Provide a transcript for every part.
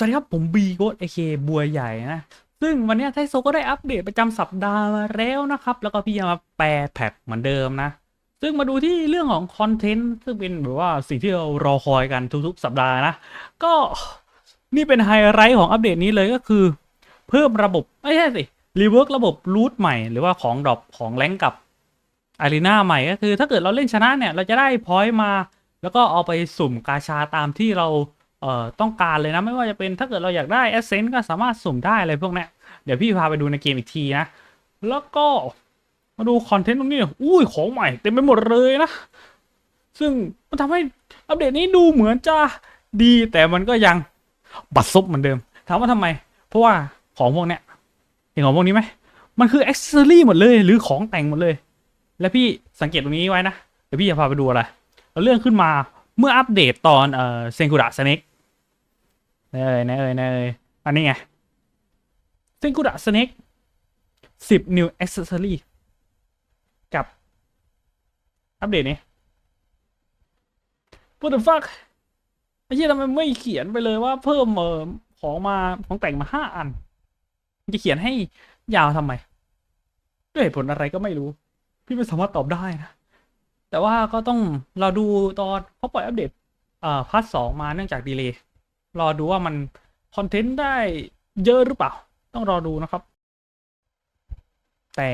สวัสดีครับ ผมบีโกดเอเคบัวใหญ่นะ ซึ่งวันนี้ไทโซก็ได้อัปเดตประจำสัปดาห์มาแล้วนะครับ แล้วก็พี่จะมาแปลแพ็กเหมือนเดิมนะ ซึ่งมาดูที่เรื่องของคอนเทนต์ซึ่งเป็นแบบว่าสิ่งที่เรารอคอยกันทุกๆ สัปดาห์นะ ก็นี่เป็นไฮไลท์ของอัปเดตนี้เลยก็คือ เพิ่มระบบไม่ใช่สิรีเวิร์กระบบรูทใหม่หรือว่าของดรอปของแรงกับอารีนาใหม่ก็คือ ถ้าเกิดเราเล่นชนะเนี่ย เราจะได้พอยต์มา แล้วก็เอาไปสุ่มกาชาตามที่เรา เอ่อต้องการเลยนะไม่ว่าจะเป็นถ้าเกิดเราอยากได้แอสเซนต์ก็สามารถสุ่มได้อะไรพวกนี้เดี๋ยวพี่พาไปดูในเกมอีกทีนะ แล้วก็มาดูคอนเทนต์ตรงนี้อุ้ยของใหม่เต็มไปหมดเลยนะ ซึ่งมันทำให้อัปเดตนี้ดูเหมือนจะดีแต่มันก็ยังบัดซบเหมือนเดิม ถามว่าทำไม เพราะว่าของพวกเนี้ยเห็นของพวกนี้ไหมมันคืออ็อกเซอรี่หมดเลยหรือของแต่งหมดเลย แล้วพี่สังเกตตรงนี้ไว้นะ เดี๋ยวพี่จะพาไปดูอะไร เรื่อนขึ้นมาเมื่ออัปเดตตอนเซนกุดะสเน็ก เนยเนยเนยอันนี้ไงซิงคูดะสเน็กสิบ new accessory กับ อัปเดตนี้ what the fuck ไอ้เหี้ยทำไมไม่เขียนไปเลยว่าเพิ่มเออของมาของแต่งมาห้าอัน จะเขียนให้ยาวทำไม ด้วยเหตุผลอะไรก็ไม่รู้ พี่ไม่สามารถตอบได้นะ แต่ว่าก็ต้องเราดูตอนเขาปล่อยอัปเดตอ่าพาร์ทสองมาเนื่องจากดีเลย์ รอดูว่ามันคอนเทนต์ได้เยอะหรือเปล่า ต้องรอดูนะครับ แต่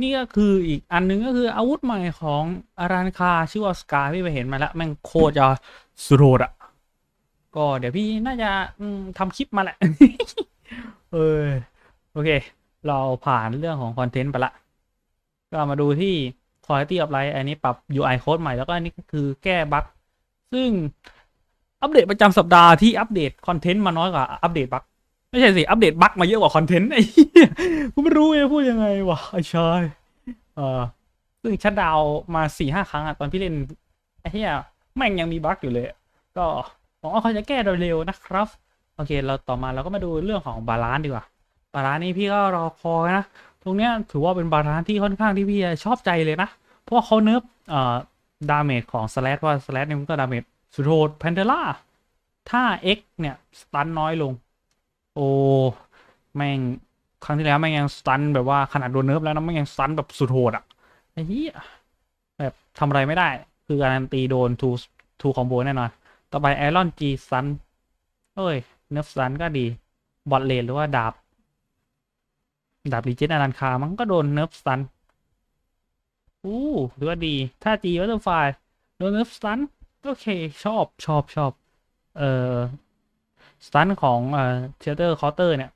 นี่ก็คืออีกอันหนึงก็คืออาวุธใหม่ของอารันคาชื่อว่าสกาพี่ไปเห็นมาแล้ว แม่งโคตรจะสุดโหดอะก็เดี๋ยวพี่น่าจะทำคลิปมาแหละ เออ โอเค เราผ่านเรื่องของคอนเทนต์ไปละ ก็มาดูที่ Quality of Life อันนี้ปรับ UI Code ใหม่แล้วก็อันนี้ก็คือแก้บั๊กซึ่ง อัปเดตประจำสัปดาห์ที่อัปเดตคอนเทนต์มาน้อยกว่าอัปเดตบั๊กไม่ใช่สิ อัปเดตบั๊กมาเยอะกว่าคอนเทนต์ไอ้กูไม่รู้จะพูดยังไงวะไอ้ชายเออซึ่งชัดดาวมาสี่ห้าครั้งอะตอนพี่เล่นไอ้เหี้ยแม่งยังมีบั๊กอยู่เลย ก็หวังว่าเขาจะแก้โดยเร็วนะครับ โอเค เราต่อมาเราก็มาดูเรื่องของบาลานซ์ดีกว่าบาลานซ์นี่พี่ก็รอคอยนะตรงเนี้ยถือว่าเป็นบาลานซ์ที่ค่อนข้างที่พี่ชอบใจเลยนะเพราะว่าเขาเนิร์ฟเอ่อดาเมจของสแลชว่าสแลชเนี่ยมันก็ดาเมจ สุดโหดแพนเทล่าถ้า X เนี่ย สตันน้อยลง โอ้แม่งครั้งที่แล้วแม่งยังสตันแบบว่าขนาดโดนเนิร์ฟแล้วนะแม่งยังสตันแบบสุดโหดอะไอ้เหี้ยแบบทำอะไรไม่ได้ คือการันตีโดนทูทูคอมโบแน่นอน ต่อไปไอรอนจีซันเอ้ย เนิร์ฟสตันก็ดี บอทเลนหรือว่าดาบ ดาบรีเจนอารันคา มันก็โดนเนิร์ฟสตันอู้ถือว่าดี ถ้าจีวัตเตอร์ไฟโดนเนิร์ฟสตัน โอเค ชอบชอบชอบเอ่อสตันของเอ่อเทเตอร์คอเตอร์เนี่ย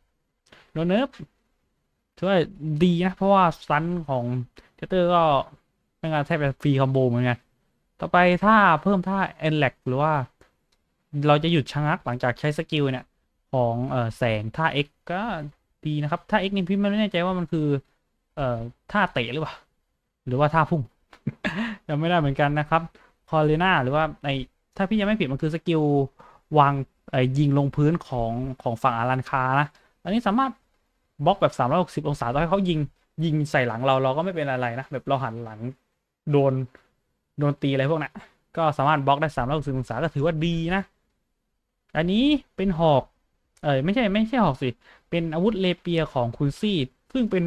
โดนเนิร์ฟถือว่าดีนะ เพราะว่าสตันของเทเตอร์ก็เป็นการแทบจะฟรีคอมโบเหมือนกัน ต่อไปถ้าเพิ่มท่าเอ็นแลกหรือว่า เราจะหยุดชะงักหลังจากใช้สกิลเนี่ย ของเอ่อแสงท่า X ก็ดีนะครับท่า X นี่พี่ไม่แน่ใจว่ามันคือ เอ่อท่าเตะหรือเปล่า หรือว่าท่าพุ่งจำไม่ได้เหมือนกันนะครับ คอเลนาหรือว่าในถ้าพี่ยังไม่ผิดมันคือสกิลวางยิงลงพื้นของของฝั่งอารันคานะ อันนี้สามารถบล็อกแบบ 360 องศาต่อให้เขายิงยิงใส่หลังเราเราก็ไม่เป็นอะไรนะ แบบเราหันหลังโดนโดนตีอะไรพวกนั้นก็สามารถบล็อกได้ 360 องศาก็ถือว่าดีนะ อันนี้เป็นหอก เออไม่ใช่ไม่ใช่หอกสิ เป็นอาวุธเลเปียของคุณซี่ ซึ่งเป็น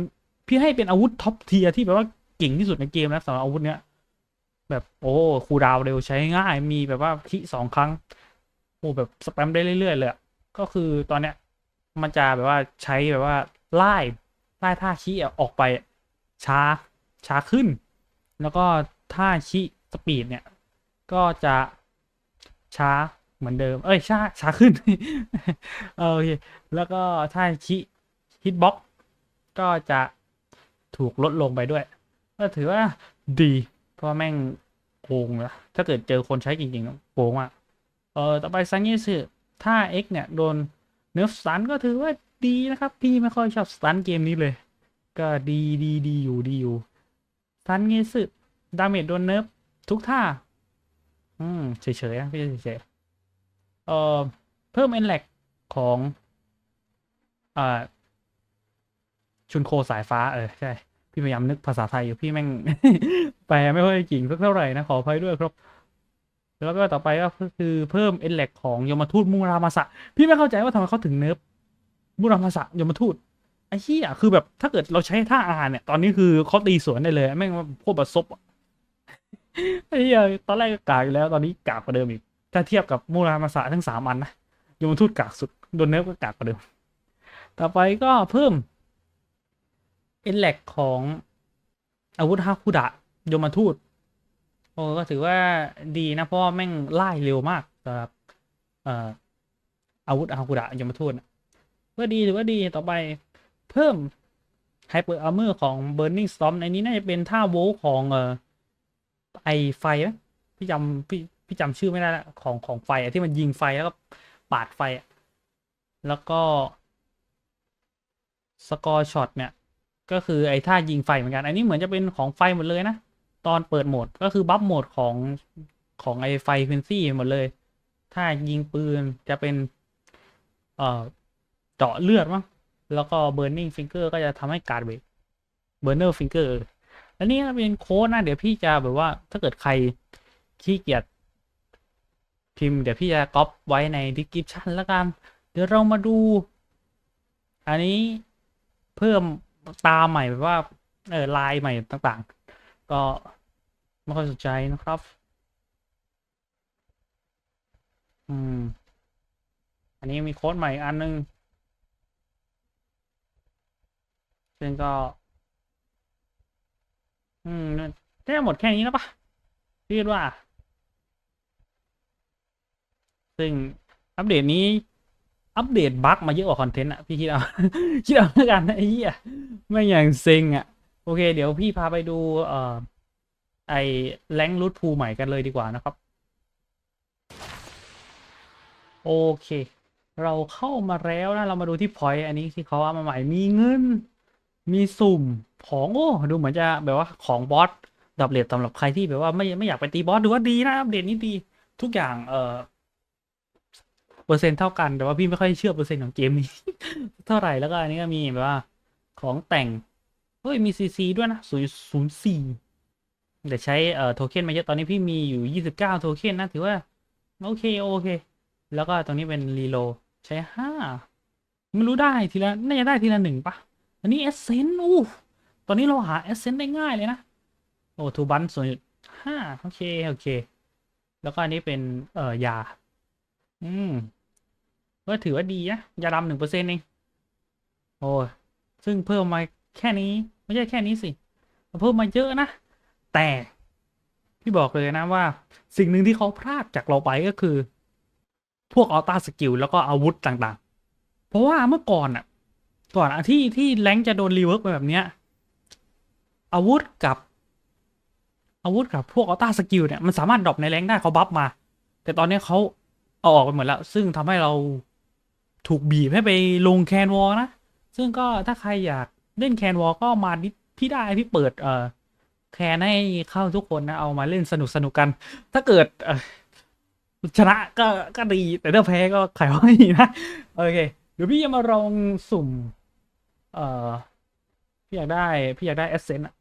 พี่ให้เป็นอาวุธท็อปเทียที่แบบว่าเก่งที่สุดในเกมแล้วสำหรับอาวุธเนี้ย แบบโอ้คูดาวเร็วใช้ง่ายมีแบบว่าคิสองครั้งโอ้แบบสแปมได้เรื่อยๆเลยก็คือตอนเนี้ยมันจะแบบว่าใช้แบบว่าไล่ไล่ท่าคิอะออกไปช้าช้าขึ้น แล้วก็ท่าคิสปีดเนี่ยก็จะช้าเหมือนเดิม เอ้ยช้าช้าขึ้นโอเคแล้วก็ท่าคิฮิตบ็อกก็จะถูกลดลงไปด้วย ก็ถือว่าดี เพราะแม่ง โกงนะถ้าเกิดเจอคนใช้จริงๆโกงอะเออต่อไปซังเยสึถ้า X เนี่ย โดนเนิร์ฟสันก็ถือว่าดีนะครับ พี่ไม่ค่อยชอบสันเกมนี้เลย ก็ดีดีดีอยู่ดีอยู่ซันเยสึดาเมจโดนเนิร์ฟทุกท่า อืมเฉยๆนะพี่เฉยๆเออเพิ่มเอ็นแลกของอ่าชุนโคสายฟ้าเออใช่ พี่พยายามนึกภาษาไทยอยู่พี่แม่ง แปลไม่ค่อยจริงสักเท่าไหร่นะขออภัยด้วยครับ แล้วก็ต่อไปก็คือเพิ่มเอ็นแลกของยมทูตมูรามาสะ พี่ไม่เข้าใจว่าทำไมเขาถึงเนิร์ฟมูรามาสะยมทูตไอ้เหี้ยคือแบบถ้าเกิดเราใช้ท่าอาเนี่ย ตอนนี้คือเขาตีสวนได้เลยแม่งว่าพวกแบบซบไอ้เหี้ยตอนแรกก็กากอยู่แล้ว ตอนนี้กากกว่าเดิมอีกถ้าเทียบกับมูรามาสะทั้งสามอันนะยมทูตกากสุดโดนเนิร์ฟก็กากกว่าเดิม ต่อไปก็เพิ่ม เอ็นแลกของอาวุธฮาคุดะยมทูตโอ้ก็ถือว่าดีนะ เพราะว่าแม่งไล่เร็วมากสำหรับอาวุธอาคุดะยมทูตน่ะก็ดีถือว่าดีต่อไปเพิ่มไฮเปอร์อาร์เมอร์ของ Burning Storm ในนี้น่าจะเป็นท่าโวของเอ่อไอไฟไหมพี่จำพี่พี่จำชื่อไม่ได้ละของของไฟอะที่มันยิงไฟแล้วก็ปาดไฟอะแล้วก็สกอร์ช็อตเนี่ย ก็คือไอ้ท่ายิงไฟเหมือนกัน อันนี้เหมือนจะเป็นของไฟหมดเลยนะ ตอนเปิดโหมดก็คือบัฟโหมดของของไอ้ไฟควินซี่หมดเลย ถ้ายิงปืนจะเป็น เอ่อ เจาะเลือดมั้ง แล้วก็เบ burning finger ก็จะทำให้การเบรก burner finger อันนี้เป็นโค้ดนะ เดี๋ยวพี่จะแบบว่า ถ้าเกิดใครขี้เกียจพิมพ์เดี๋ยวพี่จะก๊อปไว้ใน description แล้วกัน เดี๋ยวเรามาดู อันนี้เพิ่ม ตาใหม่แบบว่าเออลายใหม่ต่างๆ ก็ไม่ค่อยสนใจนะครับ อืม อันนี้มีโค้ดใหม่อันนึง ซึ่งก็ อืมได้หมดแค่นี้แล้วปะพี่ว่า ซึ่งอัปเดตนี้ อัปเดตบั๊กมาเยอะกว่าคอนเทนต์อะพี่คิดเอาคิดเอาแล้วกันไอ้เหี้ยไม่อย่างเซ็งอะโอเค เดี๋ยวพี่พาไปดูเอ่อไอแรงรูทพูใหม่กันเลยดีกว่านะครับ โอเค เราเข้ามาแล้วนะ เรามาดูที่พอยต์อันนี้ที่เขาเอามาใหม่มีเงิน มีสุ่มของโอ้ดูเหมือนจะแบบว่าของบอสดับเลทสำหรับใครที่แบบว่าไม่ไม่อยากไปตีบอสดูว่าดีนะอัปเดตนี้ดี ทุกอย่างเอ่อ เปอร์เซ็นต์เท่ากัน แต่ว่าพี่ไม่ค่อยเชื่อเปอร์เซ็นต์ของเกมนี้ เท่าไหร่แล้วก็อันนี้ก็มีแบบว่า ของแต่ง เฮ้ยมีซีซีด้วยนะศูนย์ศูนย์สี่แต่ใช้เอ่อโทเค็นมาเยอะตอนนี้พี่มีอยู่ยี่สิบเก้าโทเค็นนะ ถือว่าโอเคโอเค แล้วก็ตรงนี้เป็นรีโลใช้ห้าไม่รู้ได้ทีละน่าจะได้ทีละหนึ่งปะอันนี้เอเซนต์อู้ตอนนี้เราหาเอเซนต์ได้ง่ายเลยนะ โอ้ทูบันส่วนห้าโอเค โอเค แล้วก็อันนี้เป็นเอ่อยา อืมก็ถือว่าดีนะยาดำหนึ่งเปอร์เซ็นต์เอง โอ้ยซึ่งเพิ่มมาแค่นี้ ไม่ใช่แค่นี้สิ เพิ่มมาเยอะนะ แต่พี่บอกเลยนะว่า สิ่งหนึ่งที่เขาพลาดจากเราไปก็คือ พวกอัลต้าสกิลแล้วก็อาวุธต่างๆ เพราะว่าเมื่อก่อนอะ ก่อนอะที่ที่แรงจะโดนรีเวิร์กไปแบบเนี้ย อาวุธกับ อาวุธกับพวกอัลต้าสกิลเนี่ยมันสามารถดรอปในแรงได้เขาบัฟมา แต่ตอนนี้เขา เอาออกไปหมดแล้ว ซึ่งทำให้เราถูกบีบให้ไปลงแคนวอลนะ ซึ่งก็ถ้าใครอยากเล่นแคนวอลก็มาดิพี่ได้พี่เปิดเอ่อแคนให้เข้าทุกคนนะ เอามาเล่นสนุกสนุกกัน ถ้าเกิดชนะก็ก็ดี แต่ถ้าแพ้ก็ไขว่ายนะ โอเค เดี๋ยวพี่จะมาลองสุ่ม เอ่อ พี่อยากได้ พี่อยากได้เอเซนต์อะ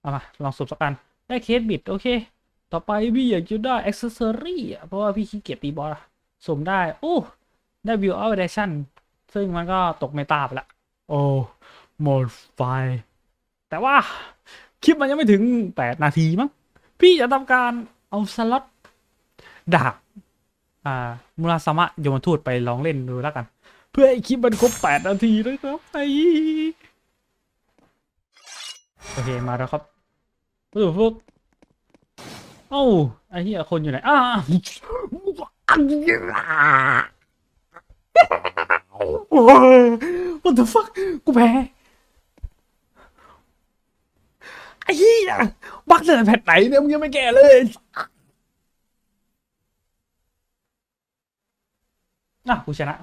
เอามา ลองสุ่มสักกันได้เคสบิด โอเค ต่อไปพี่อยากจะได้อ็อกเซอรี่เพราะว่าพี่ขี้เกียจตีบอลอะ สุ่มได้โอ้ได้วิวอัลเดชั่นซึ่งมันก็ตกเมตาไปละ โอ้หมดไฟ แต่ว่า คลิปมันยังไม่ถึงแปดนาทีมั้ง พี่จะทำการเอาสล็อตดาบอ่ามุราสมะโยมทูตไปลองเล่นดูแล้วกัน เพื่อให้คลิปมันครบแปดนาทีนะครับไอ้โอเค มาแล้วครับปุ๊บปุ๊บเอ้าไอ้เหี้ยคนอยู่ไหนอ้าโอ้ย what the fuck กูแพ้ไอ้เหี้ยบักเตอแผ่นไหนเนี่ยมึงยังไม่แก่เลยอะกูชนะ